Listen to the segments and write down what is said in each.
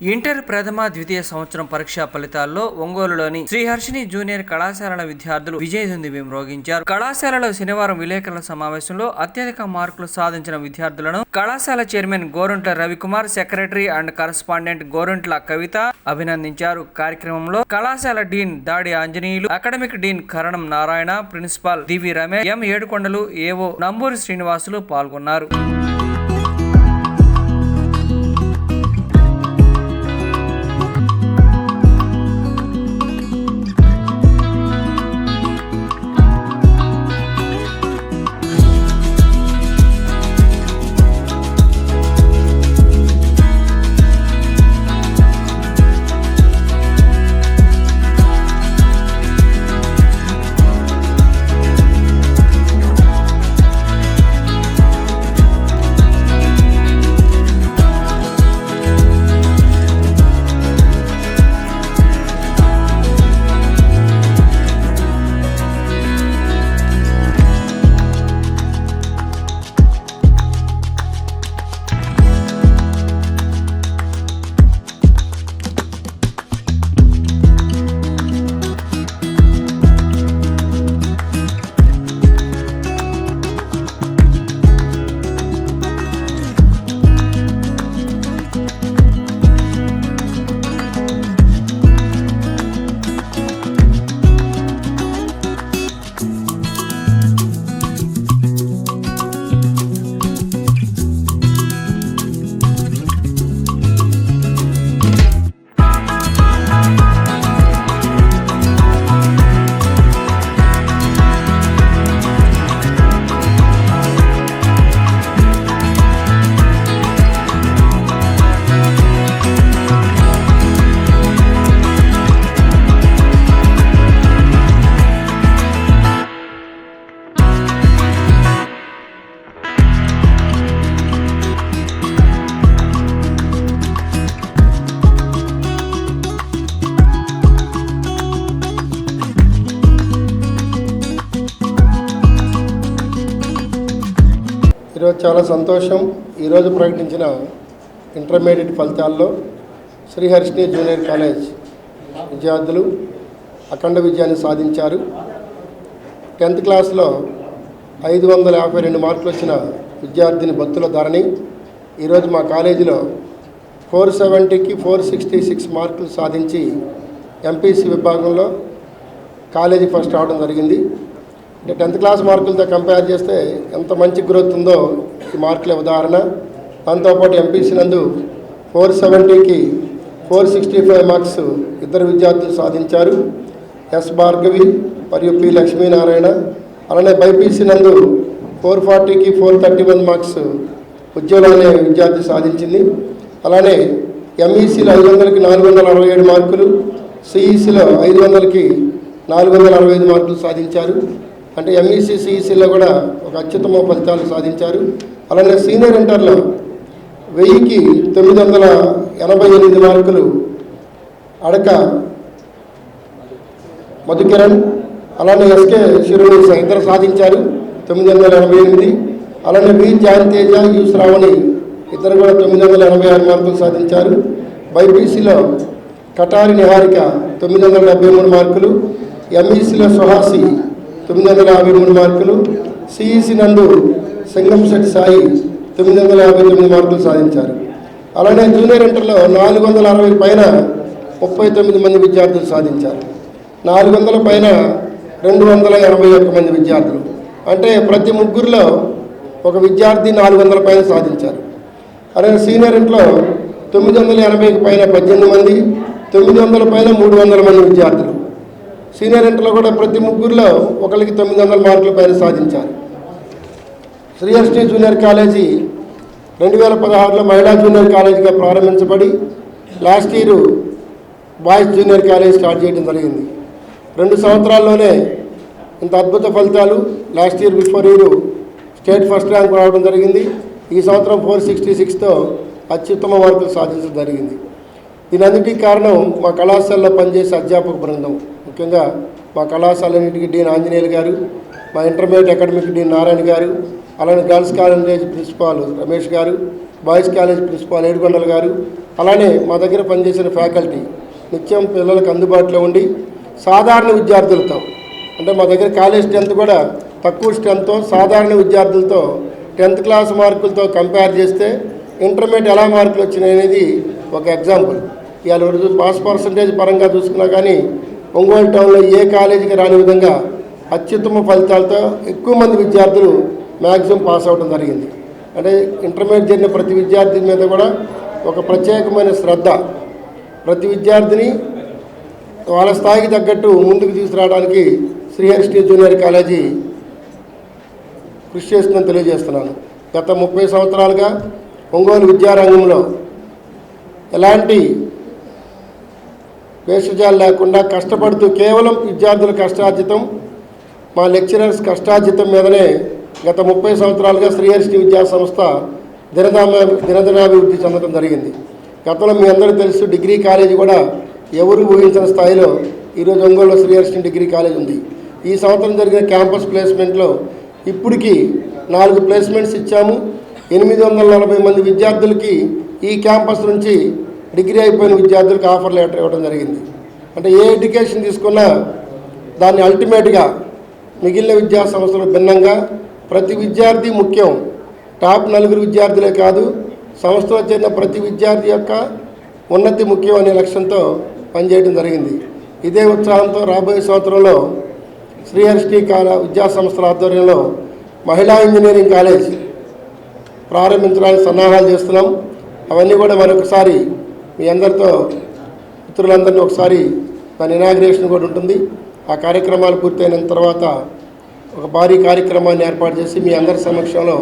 Inter ప్రథమ ద్వితీయ సంవత్సరం పరీక్షా ఫలితాల్లో ఒంగోలులోని శ్రీహర్షిని జూనియర్ కళాశాలల విద్యార్థులు విజయదుంది మ్రోగించారు కళాశాలలో శనివారం విలేకరుల సమావేశంలో అత్యధిక మార్కులు సాధించిన విద్యార్థులను కళాశాల chairman Gorantla Ravikumar secretary and correspondent Gorantla Kavitha అభినందించారు. కార్యక్రమంలో కళాశాల dean Dadi Anjaneyulu academic dean Karanam Narayana principal DV Ramesh M Yedukondalu AO Namburi Srinivasulu పాల్గొన్నారు. ఈరోజు చాలా సంతోషం. ఈరోజు ప్రకటించిన ఇంటర్మీడియట్ ఫలితాల్లో శ్రీహర్షిని జూనియర్ కాలేజ్ విద్యార్థులు అఖండ విజయాన్ని సాధించారు. టెన్త్ క్లాస్లో ఐదు వందల యాభై రెండు మార్కులు వచ్చిన విద్యార్థిని భక్తుల ధరని ఈరోజు మా కాలేజీలో ఫోర్ సెవెంటీకి ఫోర్ సిక్స్టీ సిక్స్ మార్కులు సాధించి ఎంపీసీ విభాగంలో కాలేజీ ఫస్ట్ రావడం జరిగింది. అంటే టెన్త్ క్లాస్ మార్కులతో కంపేర్ చేస్తే ఎంత మంచి గ్రోత్ ఉందో ఈ మార్కుల ఉదాహరణ. దాంతోపాటు ఎంపీసీ నందు ఫోర్ సెవెంటీకి ఫోర్ సిక్స్టీ ఫైవ్ మార్క్స్ ఇద్దరు విద్యార్థులు సాధించారు. ఎస్ భార్గవి మరియు పి లక్ష్మీనారాయణ అలానే బైపీసీ నందు ఫోర్ ఫార్టీకి four thirty one marks Ujwala అనే విద్యార్థి సాధించింది. అలానే ఎంఈసీలో ఐదు వందలకి నాలుగు వందల అరవై ఏడు మార్కులు సిఈసీలో ఐదు వందలకి నాలుగు వందల అరవై ఐదు మార్కులు సాధించారు. అంటే ఎంఈసీ సిఈసీలో కూడా ఒక అత్యుత్తమ ఫలితాలు సాధించారు. అలానే సీనియర్ ఇంటర్లో వెయ్యికి తొమ్మిది వందల ఎనభై ఎనిమిది మార్కులు అడక మధుకిరణ్ అలానే ఎస్కే శిరోని ఇద్దరు సాధించారు తొమ్మిది వందల ఎనభై ఎనిమిది. అలానే V John Teja U Sravani ఇద్దరు కూడా తొమ్మిది వందల ఎనభై ఆరు మార్కులు సాధించారు. బైపీసీలో కటారి నిహారిక తొమ్మిది వందల డెబ్బై మూడు మార్కులు ఎంఈసీలో సుహాసి తొమ్మిది వందల యాభై మూడు మార్కులు సిఈసి నందు సింగంశెట్టి సాయి తొమ్మిది వందల యాభై తొమ్మిది మార్కులు సాధించారు. అలానే జూనియర్ ఇంటర్లో నాలుగు వందల అరవై పైన ముప్పై తొమ్మిది మంది విద్యార్థులు సాధించారు. నాలుగు వందల పైన రెండు వందల ఎనభై ఒక్క మంది విద్యార్థులు. అంటే ప్రతి ముగ్గురులో ఒక విద్యార్థి నాలుగు వందల పైన సాధించారు. అలాగే సీనియర్ ఇంట్లో తొమ్మిది వందల ఎనభైకి పైన పద్దెనిమిది మంది తొమ్మిది వందల పైన మూడు వందల మంది విద్యార్థులు. సీనియర్ ఇంటర్లో కూడా ప్రతి ముగ్గురులో ఒకరికి తొమ్మిది వందల మార్కుల పైన సాధించారు. శ్రీహర్షి జూనియర్ కాలేజీ రెండు వేల పదహారులో మహిళా జూనియర్ కాలేజీగా ప్రారంభించబడి last year boys junior college start చేయడం జరిగింది. రెండు సంవత్సరాల్లోనే ఇంత అద్భుత ఫలితాలు last year before year state first rank రావడం జరిగింది. ఈ సంవత్సరం ఫోర్ సిక్స్టీ సిక్స్తో అత్యుత్తమ మార్కులు సాధించడం జరిగింది. దీనంతటికీ కారణం మా కళాశాలలో పనిచేసే అధ్యాపక బృందం. ముఖ్యంగా మా కళాశాలన్నింటికి డీన్ ఆంజనేయులు గారు మా ఇంటర్మీడియట్ అకాడమిక్ డీన్ నారాయణ గారు అలానే గర్ల్స్ కాలేజ్ ప్రిన్సిపాల్ రమేష్ గారు బాయ్స్ కాలేజ్ ప్రిన్సిపాల్ ఏడుకొండల గారు అలానే మా దగ్గర పనిచేసిన ఫ్యాకల్టీ నిత్యం పిల్లలకు అందుబాటులో ఉండి సాధారణ విద్యార్థులతో అంటే మా దగ్గర కాలేజ్ స్ట్రెంత్ కూడా తక్కువ స్ట్రెంత్తో సాధారణ విద్యార్థులతో టెన్త్ క్లాస్ మార్కులతో కంపేర్ చేస్తే ఇంటర్మీడియట్ ఎలా మార్కులు వచ్చినాయి అనేది ఒక ఎగ్జాంపుల్. ఇవాళ రోజు పాస్ పర్సంటేజ్ పరంగా చూసుకున్నా కానీ ఒంగోలు టౌన్లో ఏ కాలేజీకి రాని విధంగా అత్యుత్తమ ఫలితాలతో ఎక్కువ మంది విద్యార్థులు మ్యాక్సిమం పాస్ అవ్వడం జరిగింది. అంటే ఇంటర్మీడియట్ జరిగిన ప్రతి విద్యార్థి మీద కూడా ఒక ప్రత్యేకమైన శ్రద్ధ. ప్రతి విద్యార్థిని వాళ్ళ స్థాయికి తగ్గట్టు ముందుకు తీసుకురావడానికి శ్రీహరిష్ణ జూనియర్ కాలేజీ కృషి చేస్తుందని తెలియజేస్తున్నాను. గత ముప్పై సంవత్సరాలుగా ఒంగోలు విద్యారంగంలో ఎలాంటి వేషజాలు లేకుండా కష్టపడుతూ కేవలం విద్యార్థుల కష్టార్జితం మా లెక్చరర్స్ కష్టార్జితం మీదనే గత ముప్పై సంవత్సరాలుగా శ్రీహరిష్టి విద్యా సంస్థ దినదామ దినదినాభివృద్ధి చెందడం జరిగింది. గతంలో మీ అందరూ తెలుసు డిగ్రీ కాలేజీ కూడా ఎవరు ఊహించిన స్థాయిలో ఈరోజు ఒంగోలులో శ్రీహరిష్టి డిగ్రీ కాలేజ్ ఉంది. ఈ సంవత్సరం జరిగిన క్యాంపస్ ప్లేస్మెంట్లో ఇప్పటికి నాలుగు ప్లేస్మెంట్స్ ఇచ్చాము. ఎనిమిది వందల నలభై మంది విద్యార్థులకి ఈ క్యాంపస్ నుంచి డిగ్రీ అయిపోయిన విద్యార్థులకు ఆఫర్ లెటర్ ఇవ్వడం జరిగింది. అంటే ఏ ఎడ్యుకేషన్ తీసుకున్నా దాన్ని అల్టిమేట్గా మిగిలిన విద్యా సంస్థలు భిన్నంగా ప్రతి విద్యార్థి ముఖ్యం. టాప్ నలుగురు విద్యార్థులే కాదు సంస్థలో చేరిన ప్రతి విద్యార్థి యొక్క ఉన్నతి ముఖ్యం అనే లక్ష్యంతో పనిచేయడం జరిగింది. ఇదే ఉత్సాహంతో రాబోయే సంవత్సరంలో శ్రీహరిష్టి కాల విద్యా సంస్థల ఆధ్వర్యంలో మహిళా ఇంజనీరింగ్ కాలేజ్ ప్రారంభించడానికి సన్నాహాలు చేస్తున్నాం. అవన్నీ కూడా మరొకసారి మీ అందరితో మిత్రులందరినీ ఒకసారి దాని ఇనాగ్రేషన్ కూడా ఉంటుంది. ఆ కార్యక్రమాలు పూర్తయిన తర్వాత ఒక భారీ కార్యక్రమాన్ని ఏర్పాటు చేసి మీ అందరి సమక్షంలో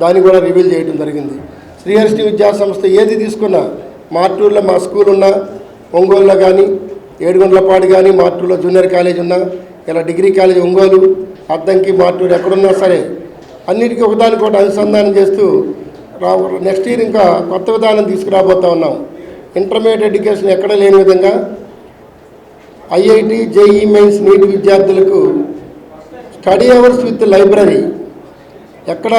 దాన్ని కూడా రివీల్ చేయడం జరిగింది. శ్రీహరిష్టి విద్యా సంస్థ ఏది తీసుకున్నా మార్టూర్లో మా స్కూల్ ఉన్నా ఒంగోలులో కానీ ఏడుగుండ్లపాడు కానీ మార్టూర్లో జూనియర్ కాలేజ్ ఉన్నా ఇలా డిగ్రీ కాలేజ్ ఒంగోలు అద్దంకి మార్టూరు ఎక్కడున్నా సరే అన్నిటికీ ఒకదానికొకటి అనుసంధానం చేస్తూ రా నెక్స్ట్ ఇయర్ ఇంకా కొత్త విధానం తీసుకురాబోతా ఉన్నాం. ఇంటర్మీడియట్ ఎడ్యుకేషన్ ఎక్కడ లేని విధంగా ఐఐటి జేఈ మెయిన్స్ నీటి విద్యార్థులకు స్టడీ అవర్స్ విత్ లైబ్రరీ. ఎక్కడ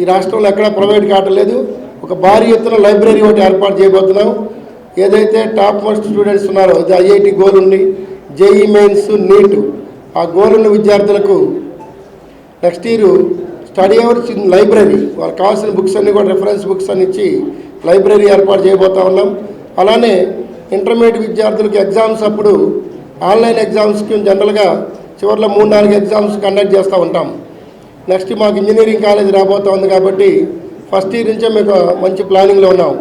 ఈ రాష్ట్రంలో ఎక్కడ ప్రొవైడ్ కావట్లేదు ఒక భారీ ఎత్తున లైబ్రరీ ఒకటి ఏర్పాటు చేయబోతున్నాం. ఏదైతే టాప్ మోస్ట్ స్టూడెంట్స్ ఉన్నారో అది ఐఐటి గోల్ ఉంది జేఈ మెయిన్స్ నీట్. ఆ గోల్ ఉన్న విద్యార్థులకు next year study hours in library. వాళ్ళకి కావాల్సిన బుక్స్ అన్ని కూడా రెఫరెన్స్ బుక్స్ అని ఇచ్చి లైబ్రరీ ఏర్పాటు చేయబోతా ఉన్నాం. అలానే ఇంటర్మీడియట్ విద్యార్థులకు ఎగ్జామ్స్ అప్పుడు ఆన్లైన్ ఎగ్జామ్స్కి జనరల్గా చివరిలో మూడు నాలుగు ఎగ్జామ్స్ కండక్ట్ చేస్తూ ఉంటాం. నెక్స్ట్ మాకు ఇంజనీరింగ్ కాలేజ్ రాబోతా ఉంది కాబట్టి ఫస్ట్ ఇయర్ నుంచే మీకు మంచి ప్లానింగ్లో ఉన్నాం.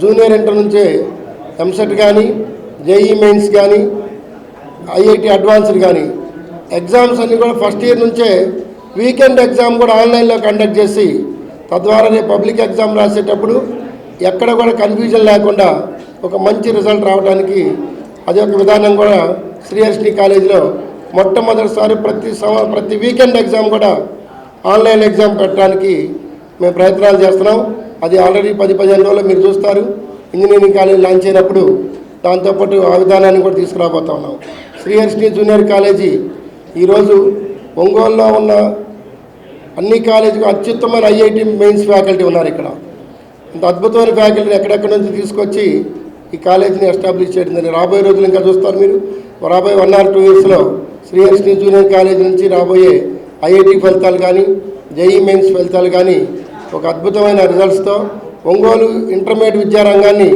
జూనియర్ ఇంటర్ నుంచే ఎంసెట్ కానీ జేఈ మెయిన్స్ కానీ ఐఐటి అడ్వాన్స్డ్ కానీ ఎగ్జామ్స్ అన్నీ కూడా ఫస్ట్ ఇయర్ నుంచే వీకెండ్ ఎగ్జామ్ కూడా ఆన్లైన్లో కండక్ట్ చేసి తద్వారా రేపు పబ్లిక్ ఎగ్జామ్ రాసేటప్పుడు ఎక్కడ కూడా కన్ఫ్యూజన్ లేకుండా ఒక మంచి రిజల్ట్ రావడానికి అది ఒక విధానం కూడా శ్రీహర్షిని కాలేజీలో మొట్టమొదటిసారి ప్రతి సంవ ప్రతి వీకెండ్ ఎగ్జామ్ కూడా ఆన్లైన్ ఎగ్జామ్ పెట్టడానికి మేము ప్రయత్నాలు చేస్తున్నాం. అది ఆల్రెడీ పది పదిహేను రోజులు మీరు చూస్తారు. ఇంజనీరింగ్ కాలేజ్ లాంచ్ అయినప్పుడు దాంతోపాటు ఆ విధానాన్ని కూడా తీసుకురాబోతా ఉన్నాం. శ్రీహర్షిని జూనియర్ కాలేజీ ఈరోజు ఒంగోలులో ఉన్న అన్ని కాలేజీకి అత్యుత్తమైన ఐఐటి మెయిన్స్ ఫ్యాకల్టీ ఉన్నారు ఇక్కడ. ఇంత అద్భుతమైన ఫ్యాకల్టీని ఎక్కడెక్కడి నుంచి తీసుకొచ్చి ఈ కాలేజీని ఎస్టాబ్లిష్ చేయడం జరిగింది. రాబోయే రోజులు ఇంకా చూస్తారు మీరు రాబోయే వన్ ఆర్ టూ ఇయర్స్లో శ్రీహరిష్ణి జూనియర్ కాలేజ్ నుంచి రాబోయే ఐఐటి ఫలితాలు కానీ జేఈ మెయిన్స్ ఫలితాలు కానీ ఒక అద్భుతమైన రిజల్ట్స్తో ఒంగోలు ఇంటర్మీడియట్ విద్యారంగాన్ని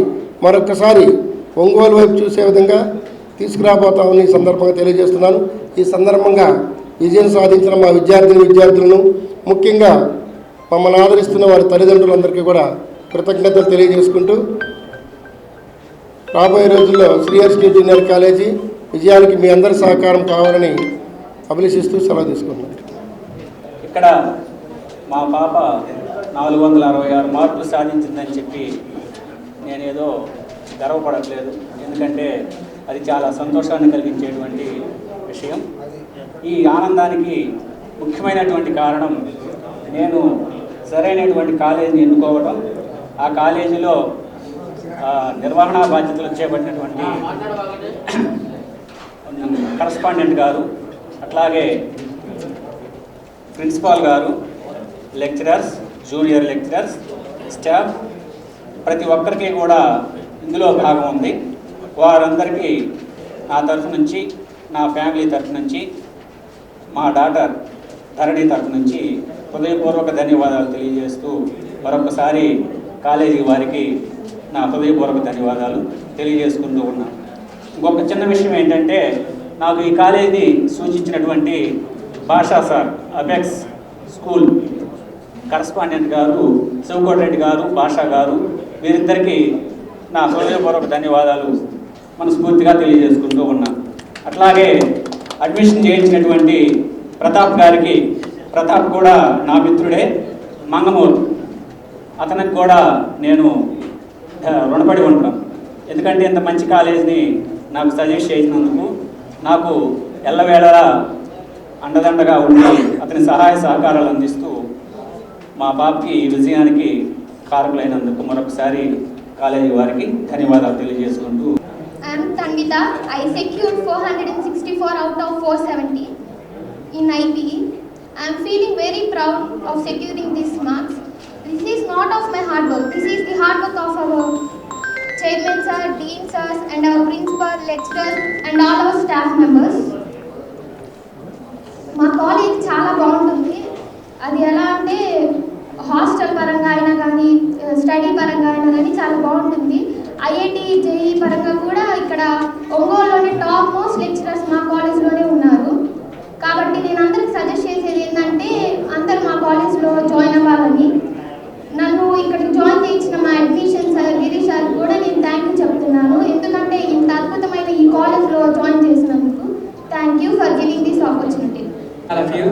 మరొకసారి ఒంగోలు వైపు చూసే విధంగా తీసుకురాబోతామని ఈ సందర్భంగా తెలియజేస్తున్నాను ఈ సందర్భంగా విజయం సాధించిన మా విద్యార్థిని విద్యార్థులను ముఖ్యంగా మమ్మల్ని ఆదరిస్తున్న వారి తల్లిదండ్రులందరికీ కూడా కృతజ్ఞతలు తెలియజేసుకుంటూ రాబోయే రోజుల్లో శ్రీహర్షి జూనియర్ కాలేజీ విజయానికి మీ అందరి సహకారం కావాలని అభిలషిస్తూ సెలవు తీసుకుంటున్నాను. ఇక్కడ మా పాప నాలుగు వందల అరవై ఆరు మార్కులు సాధించిందని చెప్పి నేనేదో గర్వపడట్లేదు. ఎందుకంటే అది చాలా సంతోషాన్ని కలిగించేటువంటి విషయం. ఈ ఆనందానికి ముఖ్యమైనటువంటి కారణం నేను సరైనటువంటి కాలేజీని ఎన్నుకోవడం ఆ కాలేజీలో నిర్వహణా బాధ్యతలు చేపట్టినటువంటి కరస్పాండెంట్ గారు అట్లాగే ప్రిన్సిపాల్ గారు లెక్చరర్స్ జూనియర్ లెక్చరర్స్ స్టాఫ్ ప్రతి ఒక్కరికి కూడా ఇందులో భాగం ఉంది. వారందరికీ నా తరఫు నుంచి నా ఫ్యామిలీ తరఫు నుంచి మా డాటర్ ధరణి తరఫు నుంచి హృదయపూర్వక ధన్యవాదాలు తెలియజేస్తూ మరొకసారి కాలేజీ వారికి నా హృదయపూర్వక ధన్యవాదాలు తెలియజేసుకుంటూ ఉన్నాను ఇంకొక చిన్న విషయం ఏంటంటే నాకు ఈ కాలేజీని సూచించినటువంటి భాషా సార్ అపెక్స్ స్కూల్ కరస్పాండెంట్ గారు శివకోటి గారు భాషా గారు వీరిద్దరికీ నా హృదయపూర్వక ధన్యవాదాలు మనస్ఫూర్తిగా తెలియజేసుకుంటూ ఉన్నాను అట్లాగే అడ్మిషన్ చేయించినటువంటి ప్రతాప్ గారికి ప్రతాప్ కూడా నా మిత్రుడే మంగమూరు. అతనికి కూడా నేను రుణపడి ఉంటాం ఎందుకంటే ఇంత మంచి కాలేజీని నాకు సజెస్ట్ చేసినందుకు నాకు ఎల్లవేళలా అండదండగా ఉండి అతని సహాయ సహకారాలు అందిస్తూ మా బాబుకి ఈ విజయానికి కారకులైనందుకు మరొకసారి కాలేజీ వారికి ధన్యవాదాలు తెలియజేసుకుంటూ I am Tanvita. I secured 464 out of 470 in IPE. I am feeling very proud of securing these marks. This is not of my hard work. This is the hard work of our chairman sir, dean sirs, and our principal, lecturers, and all our staff members. మా college చాలా బాగుంటుంది అది ఎలా అంటే hostel పరంగా అయినా కానీ study పరంగా అయినా కానీ చాలా బాగుంటుంది ఐఐటి జేఈ పరంగా కూడా ఇక్కడ ఒంగోలులోనే టాప్ మోస్ట్ లెక్చరర్స్ మా కాలేజ్లోనే ఉన్నారు కాబట్టి నేను అందరికి సజెస్ట్ చేసేది ఏంటంటే అందరూ మా కాలేజ్లో జాయిన్ అవ్వాలి నన్ను ఇక్కడికి జాయిన్ చేయించిన మా అడ్మిషన్ సార్ గిరీష్ సార్ కూడా నేను థ్యాంక్ యూ చెప్తున్నాను ఎందుకంటే ఇంత అద్భుతమైన ఈ కాలేజ్లో జాయిన్ చేసినందుకు thank you for giving this opportunity all of you.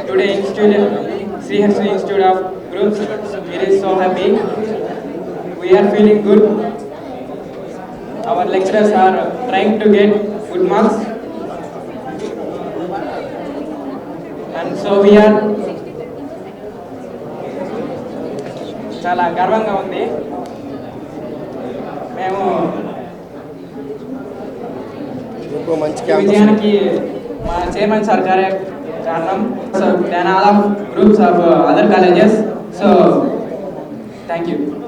Today, Institute, Sri Harshi Institute of Groups, it is so happy. We are feeling good. Our lecturers are trying to get good marks. And so we are చాలా గర్వంగా ఉంది మేము మంచి విజయానికి మా chairman sir గారే Charnam. So then lot of groups of other colleges. So thank you.